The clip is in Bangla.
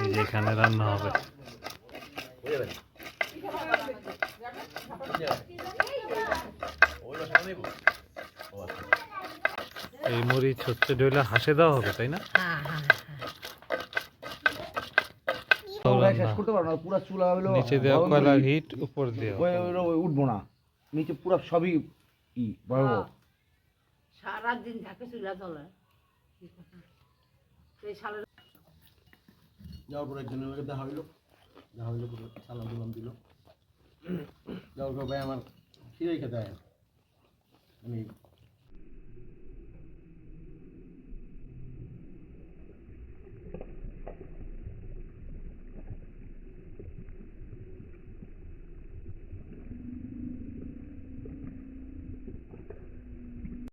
এই যে এখানে রান্না হবে। এই মরিচ হচ্ছে ডইলে হাসে দেওয়া হবে তাই না? হ্যাঁ হ্যাঁ ওরাই শেষ করতে পারব না পুরো চুলা হলো নিচে দেওয়া হিট উপর দেওয়া। উঠবো না নিচে পুরো সবই ই। সারাদিন থাকে চুলা চলে এই সালের যাওয়ার পর একজনের লোকে দেখা হইল। দেখা হইল পুরো সালাম দুলাম দিল। যাওয়ার পর ভাই আমার খিরাই খেতে আমি